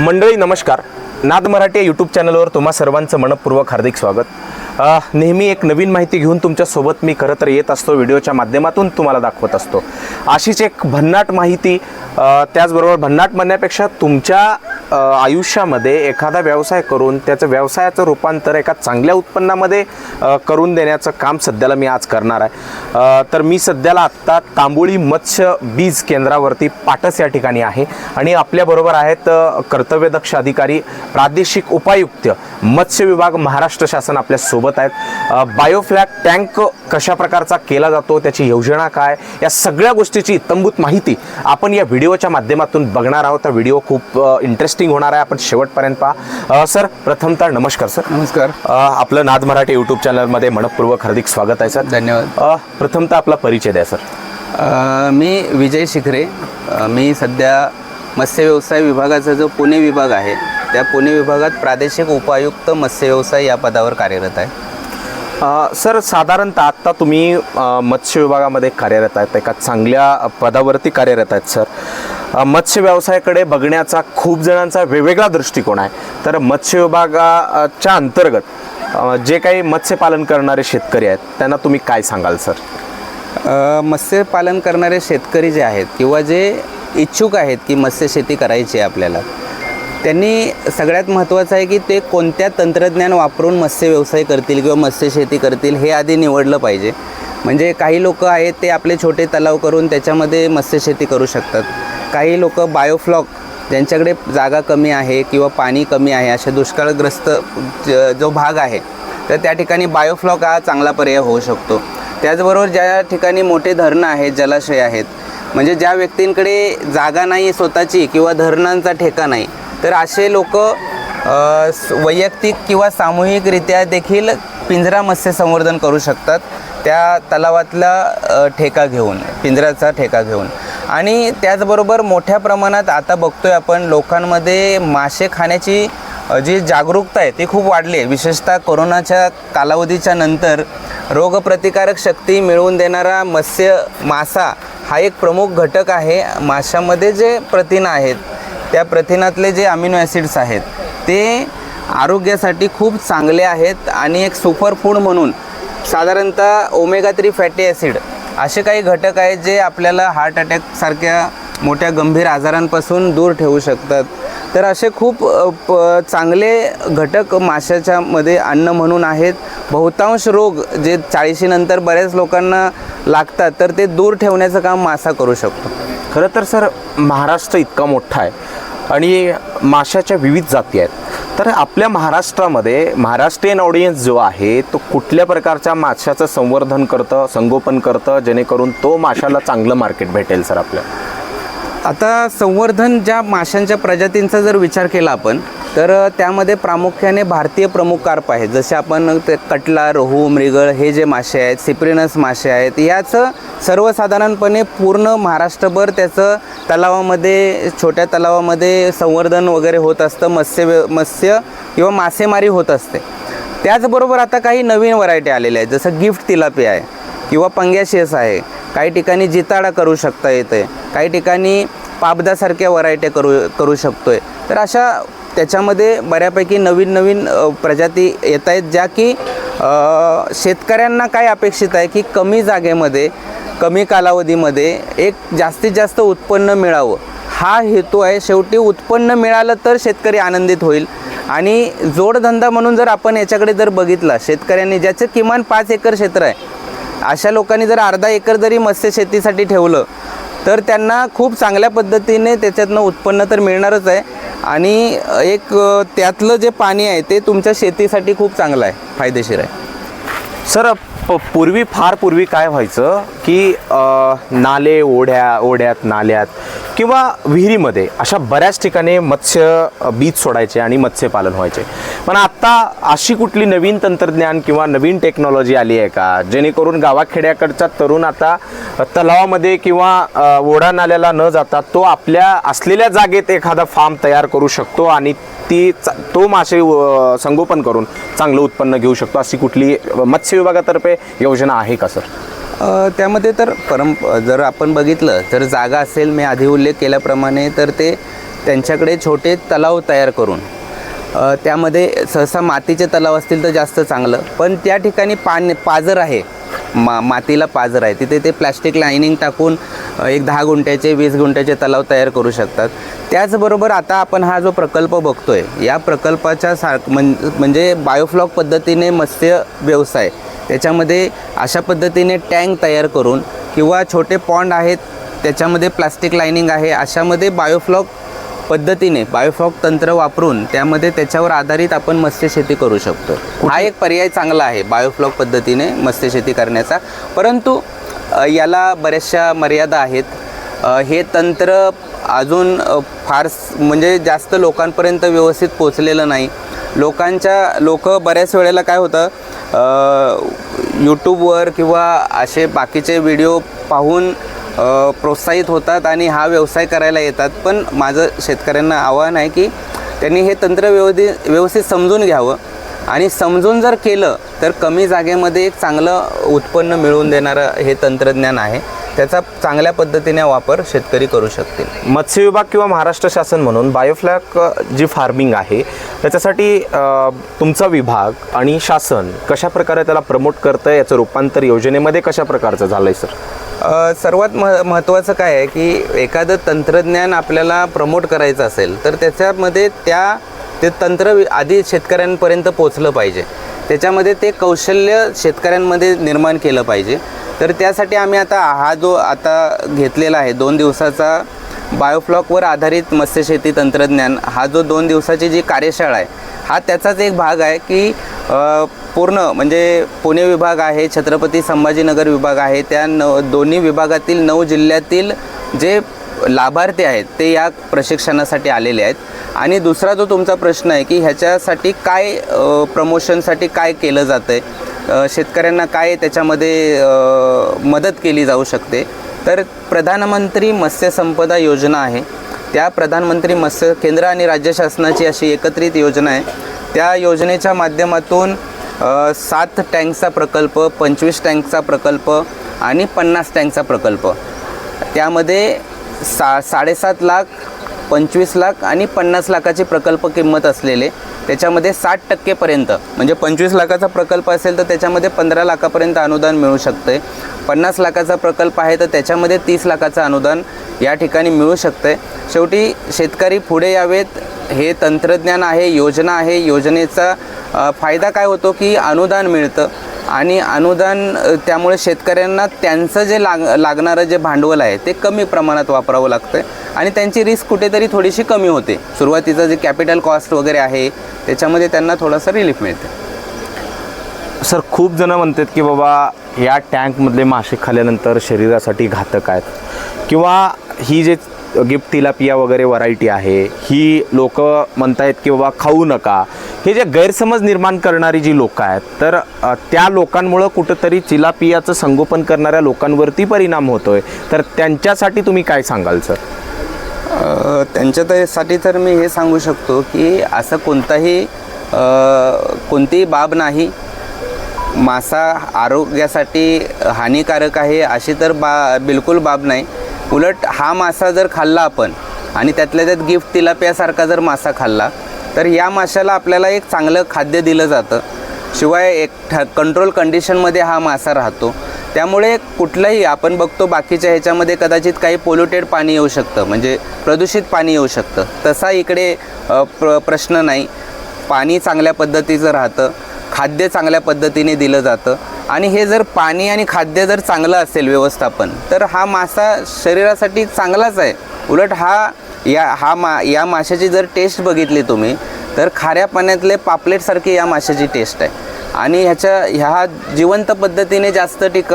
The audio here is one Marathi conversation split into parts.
मंडळी नमस्कार. नाद मराठी यूट्यूब चॅनलवर तुम्हा सर्वांचं मनपूर्वक हार्दिक स्वागत. नेहमी एक नवीन माहिती घेऊन तुमच्यासोबत मी खरं तर येत असतो. व्हिडिओच्या माध्यमातून तुम्हाला दाखवत असतो. अशीच एक भन्नाट माहिती त्याचबरोबर भन्नाट म्हणण्यापेक्षा तुमच्या आयुष्यामध्ये एखादा व्यवसाय करून त्याचं व्यवसायाचं रूपांतर एका चांगल्या उत्पन्नामध्ये करून देण्याचं काम सध्याला मी आज करणार आहे. तर मी सध्याला आत्ता तांबोळी मत्स्य बीज केंद्रावरती पाटस या ठिकाणी आहे आणि आपल्याबरोबर आहेत कर्तव्यदक्ष अधिकारी प्रादेशिक उपायुक्त मत्स्य विभाग महाराष्ट्र शासन आपल्यासोबत सोबत आहेत. बायोफ्लॅग टँक कशा प्रकारचा केला जातो त्याची योजना काय या सगळ्या गोष्टीची इत्तंभूत माहिती आपण या व्हिडिओच्या माध्यमातून बघणार आहोत. हा व्हिडिओ खूप इंटरेस्टिंग होणार आहे. आपण शेवटपर्यंत पहा. सर प्रथमतः नमस्कार सर. नमस्कार. आपलं नाद मराठी यूट्यूब चॅनलमध्ये मनपूर्वक हार्दिक स्वागत आहे सर. धन्यवाद. प्रथमतः आपला परिचय द्या सर. मी विजय शिखरे. मी सध्या मत्स्य व्यवसाय विभागाचा जो पुणे विभाग आहे त्या पुणे विभागात प्रादेशिक उपायुक्त मत्स्य व्यवसाय या पदावर कार्यरत आहे. अ, सर साधारणतः आत्ता तुम्ही मत्स्य विभागामध्ये कार्यरत आहेत एका चांगल्या पदावरती कार्यरत आहेत सर. मत्स्य व्यवसायाकडे बघण्याचा खूप जणांचा वेगवेगळा दृष्टिकोन आहे. तर मत्स्य विभागाच्या अंतर्गत जे काही मत्स्यपालन करणारे शेतकरी आहेत त्यांना तुम्ही काय सांगाल सर? मत्स्यपालन करणारे शेतकरी जे आहेत किंवा जे इच्छुक आहेत की मत्स्य शेती करायची आहे आपल्याला त्यांनी सगळ्यात महत्त्वाचं आहे की ते कोणत्या तंत्रज्ञान वापरून मत्स्य व्यवसाय करतील किंवा मत्स्य शेती करतील हे आधी निवडलं पाहिजे. म्हणजे काही लोक आहेत ते आपले छोटे तलाव करून त्याच्यामध्ये मत्स्यशेती करू शकतात. काही लोक बायोफ्लॉक ज्यांच्याकडे जागा कमी आहे किंवा पाणी कमी आहे अशा दुष्काळग्रस्त जो भाग आहे तर त्या ठिकाणी बायोफ्लॉक हा चांगला पर्याय होऊ शकतो. त्याचबरोबर ज्या ठिकाणी मोठे धरणं आहेत जलाशय आहेत म्हणजे ज्या व्यक्तींकडे जागा नाही स्वतःची किंवा धरणांचा ठेका नाही तर असे लोक वैयक्तिक किंवा सामूहिकरित्या देखील पिंजरा मत्स्य संवर्धन करू शकतात त्या तलावातला ठेका घेऊन पिंजऱ्याचा ठेका घेऊन. आणि त्याचबरोबर मोठ्या प्रमाणात आता बघतोय आपण लोकांमध्ये मासे खाण्याची जी जागरूकता आहे ती खूप वाढली आहे. विशेषतः कोरोनाच्या कालावधीच्या नंतर रोगप्रतिकारक शक्ती मिळवून देणारा मत्स्य मासा हा एक प्रमुख घटक आहे. माशामध्ये जे प्रथिनं आहेत त्या प्रथिनातले जे अमिनो ॲसिड्स आहेत ते आरोग्यासाठी खूप चांगले आहेत आणि एक सुपर फूड म्हणून साधारणतः ओमेगा थ्री फॅटी ॲसिड असे काही घटक आहेत जे आपल्याला हार्ट अटॅकसारख्या मोठ्या गंभीर आजारांपासून दूर ठेवू शकतात. तर असे खूप प चांगले घटक माशाच्या मध्ये अन्न म्हणून आहेत. बहुतांश रोग जे चाळीशीनंतर बऱ्याच लोकांना लागतात तर ते दूर ठेवण्याचं काम मासा करू शकतो. खरं तर सर महाराष्ट्र इतका मोठा आहे आणि माशाच्या विविध जाती आहेत. तर आपल्या महाराष्ट्रामध्ये महाराष्ट्रीयन ऑडियन्स जो आहे तो कुठल्या प्रकारच्या माशाचं संवर्धन करतं संगोपन करतं जेणेकरून तो माशाला चांगलं मार्केट भेटेल सर आपल्या? आता संवर्धन ज्या माशांच्या प्रजातींचा जर विचार केला आपण तर त्यामध्ये प्रामुख्याने भारतीय प्रमुख कार्प आहेत. जसे आपण ते कटला रोहू मृगळ हे जे मासे आहेत सिप्रिनस मासे आहेत याचं सर्वसाधारणपणे पूर्ण महाराष्ट्रभर त्याचं तलावामध्ये छोट्या तलावामध्ये संवर्धन वगैरे होत असतं मत्स्य मत्स्य किंवा मासेमारी होत असते. त्याचबरोबर आता काही नवीन व्हरायटी आलेल्या आहेत जसं गिफ्ट तिलापी आहे किंवा पंग्याशेस आहे. काही ठिकाणी जिताडा करू शकता येते काही ठिकाणी पाबदासारख्या व्हरायट्या करू करू शकतोय. तर अशा त्याच्यामध्ये बऱ्यापैकी नवीन नवीन प्रजाती येत आहेत ज्या की शेतकऱ्यांना काय अपेक्षित आहे की कमी जागेमध्ये कमी कालावधीमध्ये एक जास्तीत जास्त उत्पन्न मिळावं. हा हेतू आहे. शेवटी उत्पन्न मिळालं तर शेतकरी आनंदित होईल. आणि जोडधंदा म्हणून जर आपण याच्याकडे जर बघितला शेतकऱ्यांनी ज्याचं किमान पाच एकर क्षेत्र आहे अशा लोकांनी जर अर्धा एकर जरी मत्स्य शेतीसाठी ठेवलं तर त्यांना खूप चांगल्या पद्धतीने त्याच्यातनं उत्पन्न तर मिळणारच आहे. आणि एक त्यातलं जे पाणी आहे ते तुमच्या शेतीसाठी खूप चांगलं आहे फायदेशीर आहे. सर प पूर्वी फार पूर्वी काय व्हायचं की अ, नाले ओढ्या ओढ्यात नाल्यात किंवा विहिरीमध्ये अशा बऱ्याच ठिकाणी मत्स्य अ, बीज सोडायचे आणि मत्स्यपालन व्हायचे. पण आत्ता अशी कुठली नवीन तंत्रज्ञान किंवा नवीन टेक्नॉलॉजी आली आहे का? जेणेकरून गावाखेड्याकडचा तरुण आता तलावामध्ये किंवा अ, ओढा नाल्याला न जाता तो आपल्या असलेल्या जागेत एखादा फार्म तयार करू शकतो आणि ती चा- तो मासे संगोपन करून चांगलं उत्पन्न घेऊ शकतो अशी कुठली मत्स्य विभागातर्फे योजना आहे का सर? त्यामध्ये तर परम जर आपण बघितलं तर जागा असेल मी आधी उल्लेख केल्याप्रमाणे तर ते त्यांच्याकडे छोटे तलाव तयार करून त्यामध्ये सहसा मातीचे तलाव असतील तर जास्त चांगलं पण त्या ठिकाणी पाणी पाजर आहे मा मातीला पाजर आहे. तिथे ते प्लॅस्टिक लायनिंग टाकून एक दहा गुंठ्याचे वीस गुंठ्याचे तलाव तयार करू शकतात. त्याचबरोबर आता आपण हा जो प्रकल्प बघतोय या प्रकल्पाच्या सार म्हणजे बायोफ्लॉक पद्धतीने मत्स्य व्यवसाय त्याच्यामध्ये अशा पद्धतीने टँक तयार करून किंवा छोटे पॉन्ड आहेत त्याच्यामध्ये प्लास्टिक लायनिंग आहे अशामध्ये बायोफ्लॉक पद्धतीने बायोफ्लॉक तंत्र वापरून त्यामध्ये त्याच्यावर आधारित आपण मत्स्यशेती करू शकतो. हा एक पर्याय चांगला आहे बायोफ्लॉक पद्धतीने मत्स्यशेती करण्याचा. परंतु याला बऱ्याचशा मर्यादा आहेत. हे तंत्र अजून फार स- म्हणजे जास्त लोकांपर्यंत व्यवस्थित पोचलेलं नाही. लोकांच्या लोक बऱ्याच वेळेला काय होतं यूट्यूबवर किंवा असे बाकीचे व्हिडिओ पाहून प्रोत्साहित होतात आणि हा व्यवसाय करायला येतात. पण माझं शेतकऱ्यांना आव्हान आहे की त्यांनी हे तंत्र व्यवधी व्यवस्थित समजून घ्यावं. आणि समजून जर केलं तर कमी जागेमध्ये एक चांगलं उत्पन्न मिळवून देणारं हे तंत्रज्ञान आहे. त्याचा चांगल्या पद्धतीने वापर शेतकरी करू शकतील. मत्स्य विभाग किंवा महाराष्ट्र शासन म्हणून बायोफ्लॅक जी फार्मिंग आहे त्याच्यासाठी तुमचा विभाग आणि शासन कशा प्रकारे त्याला प्रमोट करतं याचं रूपांतर योजनेमध्ये कशा प्रकारचं झालं आहे सर? सर्वात मह महत्त्वाचं काय आहे की एखादं तंत्रज्ञान आपल्याला प्रमोट करायचं असेल तर त्याच्यामध्ये त्या ते तंत्र आधी शेतकऱ्यांपर्यंत पोचलं पाहिजे. त्याच्यामध्ये ते कौशल्य शेतकऱ्यांमध्ये निर्माण केलं पाहिजे. तर त्यासाठी आम्ही आता हा जो आता घेतलेला आहे दोन दिवसाचा बायोफ्लॉकवर आधारित मत्स्यशेती तंत्रज्ञान हा जो दोन दिवसाची जी कार्यशाळा आहे हा त्याचाच एक भाग आहे की पूर्ण म्हणजे पुणे विभाग आहे छत्रपती संभाजीनगर विभाग आहे त्या न दोन्ही विभागातील नऊ जिल्ह्यातील जे लाभार्थी आहेत ते या प्रशिक्षणासाठी आलेले आहेत. आणि दुसरा जो तुमचा प्रश्न आहे की ह्याच्यासाठी काय प्रमोशनसाठी काय केलं जातं आहे शेतकऱ्यांना काय त्याच्यामध्ये मदत केली जाऊ शकते? तर प्रधानमंत्री मत्स्य संपदा योजना आहे. त्या प्रधानमंत्री मत्स्य केंद्र आणि राज्य शासनाची अशी एकत्रित योजना आहे. त्या योजनेच्या माध्यमातून सात टँकचा प्रकल्प पंचवीस टँकचा प्रकल्प आणि पन्नास टँकचा प्रकल्प. त्यामध्ये सा साडेसात लाख पंचवीस लाख आणि पन्नास लाखाची प्रकल्प किंमत असलेले त्याच्यामध्ये साठ टक्केपर्यंत म्हणजे पंचवीस लाखाचा प्रकल्प असेल तर त्याच्यामध्ये पंधरा लाखापर्यंत अनुदान मिळू शकते पन्नास लाखाचा प्रकल्प आहे तर त्याच्यामध्ये तीस लाखाचं अनुदान या ठिकाणी मिळू शकते शेवटी शेतकरी पुढे यावेत हे तंत्रज्ञान आहे योजना आहे. योजनेचा फायदा काय होतो की अनुदान मिळतं. आणि अनुदान त्यामुळे शेतकऱ्यांना त्यांचं जे लाग लागणारं जे भांडवल आहे ते कमी प्रमाणात वापरावं लागतं आणि त्यांची रिस्क कुठेतरी थोडीशी कमी होते. सुरुवातीचं जे कॅपिटल कॉस्ट वगैरे आहे त्याच्यामध्ये त्यांना थोडासा रिलीफ मिळते सर खूप जण म्हणतात की बाबा या टँकमधले मासे खाल्ल्यानंतर शरीरासाठी घातक आहेत. किंवा ही जे गिफ्ट तिलापिया वगैरे व्हरायटी आहे ही लोक म्हणतायत की बाबा खाऊ नका. हे जे गैरसमज निर्माण करणारी जी लोक आहेत तर त्या लोकांमुळं कुठंतरी चिलापियाचं संगोपन करणाऱ्या लोकांवरती परिणाम होतोय. तर त्यांच्यासाठी तुम्ही काय सांगाल सर? अ, त्यांच्यासाठी तर मी हे सांगू शकतो की असं कोणताही कोणतीही बाब नाही. मासा आरोग्यासाठी हानिकारक आहे अशी तर बा बिलकुल बाब नाही. उलट हा मासा जर खाल्ला आपण आणि त्यातल्या त्यात गिफ्ट तिलाप्यासारखा जर मासा खाल्ला तर या माशाला आपल्याला एक चांगलं खाद्य दिलं जातं. शिवाय एक ठ कंट्रोल कंडिशनमध्ये हा मासा राहतो. त्यामुळे कुठलंही आपण बघतो बाकीच्या ह्याच्यामध्ये कदाचित काही पोल्युटेड पाणी येऊ शकतं म्हणजे प्रदूषित पाणी येऊ शकतं. तसा इकडे प्र प्रश्न नाही. पाणी चांगल्या पद्धतीचं राहतं. खाद्य चांगल्या पद्धतीने दिलं जातं. आणि हे जर पाणी आणि खाद्य जर चांगलं असेल व्यवस्थापन तर हा मासा शरीरासाठी चांगलाच आहे. उलट हा या हा मा या माशाची जर टेस्ट बघितली तुम्ही तर खाऱ्या पाण्यातले पापलेटसारखी या माशाची टेस्ट आहे. आणि ह्याच्या ह्या जिवंत पद्धतीने जास्त टिक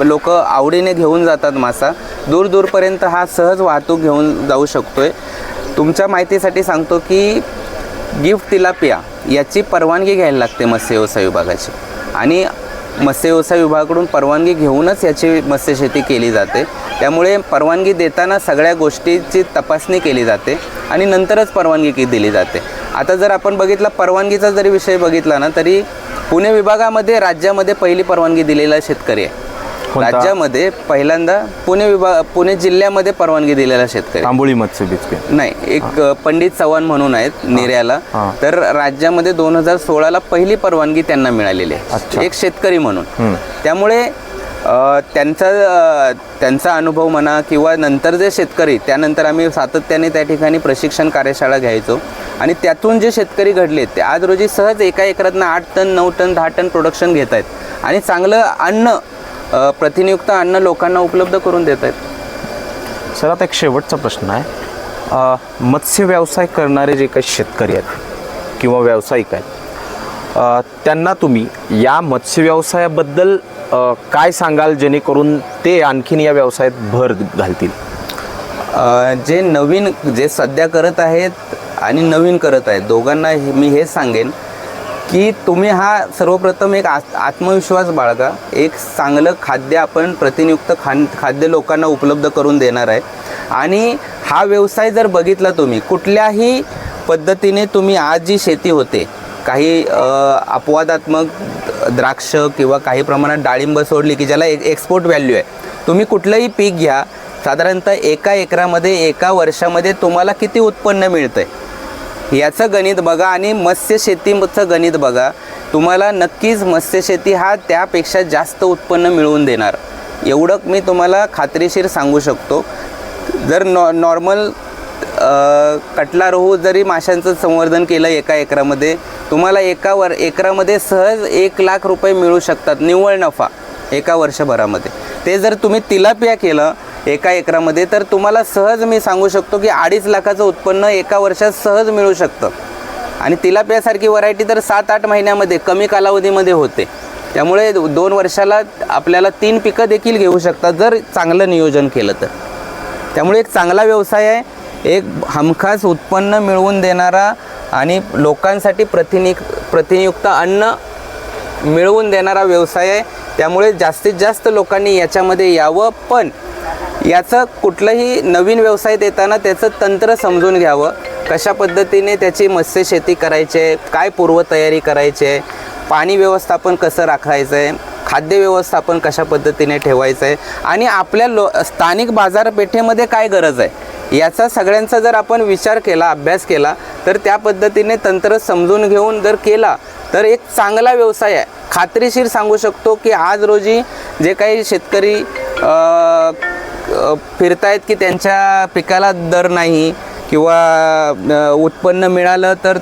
लोक आवडीने घेऊन जातात मासा. दूर दूरपर्यंत हा सहज वाहतूक घेऊन जाऊ शकतो आहे तुमच्या माहितीसाठी सांगतो की गिफ्ट तिलापिया. याची परवानगी घ्यायला लागते मत्स्य व्यवसाय विभागाची. आणि मत्स्य व्यवसाय विभागाकडून परवानगी घेऊनच याची मत्स्यशेती केली जाते. त्यामुळे परवानगी देताना सगळ्या गोष्टीची तपासणी केली जाते आणि नंतरच परवानगी की दिली जाते. आता जर आपण बघितला परवानगीचा जरी विषय बघितला ना तरी पुणे विभागामध्ये राज्यामध्ये पहिली परवानगी दिलेला शेतकरी आहे. राज्यामध्ये पहिल्यांदा पुणे विभाग पुणे जिल्ह्यामध्ये परवानगी दिलेला शेतकरी. तांबोळी मत्स्य बीज नाही एक पंडित चव्हाण म्हणून आहेत निर्याला. तर राज्यामध्ये दोन हजार सोळाला पहिली परवानगी त्यांना मिळालेली. आहे. एक शेतकरी म्हणून. त्यामुळे त्यांचा त्यांचा अनुभव म्हणा किंवा नंतर जे शेतकरी त्यानंतर आम्ही सातत्याने त्या ठिकाणी प्रशिक्षण कार्यशाळा घ्यायचो. आणि त्यातून जे शेतकरी घडले ते आज रोजी सहज एका एकरातनं आठ टन नऊ टन दहा टन प्रोडक्शन घेत आहेत आणि चांगलं अन्न प्रतिनियुक्त अन्न लोकांना उपलब्ध करून देत आहेत. सर आता एक शेवटचा प्रश्न आहे. मत्स्य व्यवसाय करणारे जे काही शेतकरी आहेत किंवा व्यावसायिक आहेत त्यांना तुम्ही या मत्स्य व्यवसायाबद्दल काय सांगाल जेणेकरून ते आणखीन या व्यवसायात भर घालतील? जे नवीन जे सध्या करत आहेत आणि नवीन करत आहेत दोघांना हे- मी हेच सांगेन. की तुम्ही हा सर्वप्रथम एक आत- आत्मविश्वास बाळगा. एक चांगलं खाद्य आपण प्रतिनियुक्त खान खाद्य लोकांना उपलब्ध करून देणार आहे. आणि हा व्यवसाय जर बघितला तुम्ही कुठल्याही पद्धतीने तुम्ही आज जी शेती होते काही अपवादात्मक द्राक्ष किंवा काही प्रमाणात डाळिंब सोडली की ज्याला एक एक्सपोर्ट व्हॅल्यू आहे तुम्ही कुठलंही पीक घ्या साधारणतः एका एकरामध्ये एका वर्षामध्ये तुम्हाला किती उत्पन्न मिळतं आहे याचं गणित बघा आणि मत्स्यशेतीचं गणित बघा. तुम्हाला नक्कीच मत्स्यशेती हा त्यापेक्षा जास्त उत्पन्न मिळवून देणार. एवढं मी तुम्हाला खात्रीशीर सांगू शकतो. जर नॉ नॉर्मल कटला रोहू जरी माशांचं संवर्धन केलं एका एकरामध्ये तुम्हाला एका वर एकरामध्ये सहज एक लाख रुपये मिळू शकतात निव्वळ नफा एका वर्षभरामध्ये. ते जर तुम्ही तिलापिया केलं एका एकरामध्ये तर तुम्हाला सहज मी सांगू शकतो की अडीच लाखाचं उत्पन्न एका वर्षात सहज मिळू शकतं. आणि तिलापियासारखी व्हरायटी तर सात आठ महिन्यामध्ये कमी कालावधीमध्ये होते. त्यामुळे दोन वर्षाला आपल्याला तीन पिकं देखील घेऊ शकतात जर चांगलं नियोजन केलं तर. त्यामुळे एक चांगला व्यवसाय आहे. एक हमखास उत्पन्न मिळवून देणारा आणि लोकांसाठी प्रतिनि प्रतिनियुक्त अन्न मिळवून देणारा व्यवसाय आहे. त्यामुळे जास्तीत जास्त लोकांनी याच्यामध्ये यावं. पण याचं कुठलंही नवीन व्यवसाय देताना त्याचं तंत्र समजून घ्यावं. कशा पद्धतीने त्याची मत्स्य शेती करायची आहे काय पूर्वतयारी करायची आहे पाणी व्यवस्थापन कसं राखायचं आहे खाद्य व्यवस्थापन कशा पद्धतीने ठेवायचं आहे आणि आपल्या लो स्थानिक बाजारपेठेमध्ये काय गरज आहे? याचा सगळ्यांचा जर आपण विचार केला अभ्यास केला तर त्या पद्धतीने तंत्र समजून घेऊन जर केला तर एक चांगला व्यवसाय आहे. खात्रीशीर सांगू शकतो की आज रोजी जे काही शेतकरी फिरतायत की त्यांच्या पिकाला दर नाही किंवा उत्पन्न मिळालं तर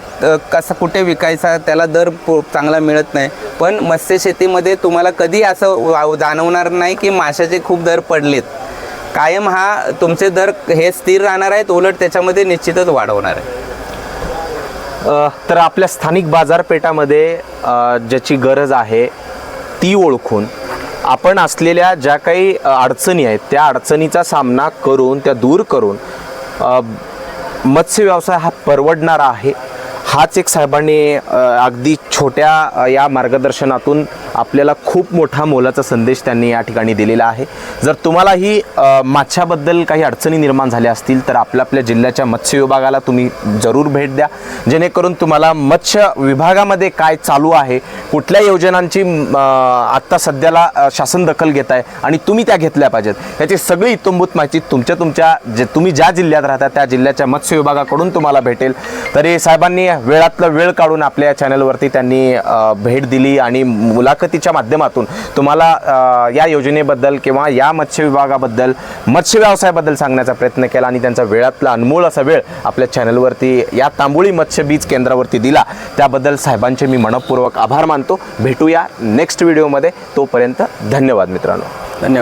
कसं कुठे विकायचा त्याला दर पो- चांगला मिळत नाही. पण मत्स्यशेतीमध्ये तुम्हाला कधी असं वा- जाणवणार नाही की माशाचे खूप दर पडलेत. कायम हा तुमचे दर हे स्थिर राहणार आहेत उलट त्याच्यामध्ये निश्चितच वाढवणार आहे. तर आपल्या स्थानिक बाजारपेठामध्ये ज्याची गरज आहे ती ओळखून आपण असलेल्या ज्या काही अडचणी आहेत त्या अडचणीचा सामना करून त्या दूर करून मत्स्य व्यवसाय हा परवडणारा आहे. हाच एक साहेबांनी अगदी छोट्या या मार्गदर्शनातून आपल्याला खूप मोठा मोलाचा संदेश त्यांनी या ठिकाणी दिलेला आहे. जर तुम्हालाही माछ्याबद्दल काही अडचणी निर्माण झाल्या असतील तर आपल्या आपल्या जिल्ह्याच्या मत्स्य विभागाला तुम्ही जरूर भेट द्या. जेणेकरून तुम्हाला मत्स्य विभागामध्ये काय चालू आहे कुठल्या योजनांची आत्ता सध्याला शासन दखल घेत आहे आणि तुम्ही त्या घेतल्या पाहिजेत. याची सगळी इतंभूत माहिती तुमच्या तुमच्या जे तुम्ही ज्या जिल्ह्यात राहता त्या जिल्ह्याच्या मत्स्य विभागाकडून तुम्हाला भेटेल. तरी साहेबांनी वेळातलं वेळ काढून आपल्या चॅनलवरती त्यांनी भेट दिली आणि मुलाखतीच्या माध्यमातून तुम्हाला या योजनेबद्दल किंवा या मत्स्य विभागाबद्दल मत्स्य व्यवसायाबद्दल सांगण्याचा प्रयत्न केला आणि त्यांचा वेळातला अनमोल असा वेळ आपल्या चॅनलवरती या तांबोळी मत्स्य बीज केंद्रावरती दिला. त्याबद्दल साहेबांचे मी मनपूर्वक आभार मानतो. भेटूया नेक्स्ट व्हिडिओमध्ये. तोपर्यंत धन्यवाद मित्रांनो. धन्यवाद.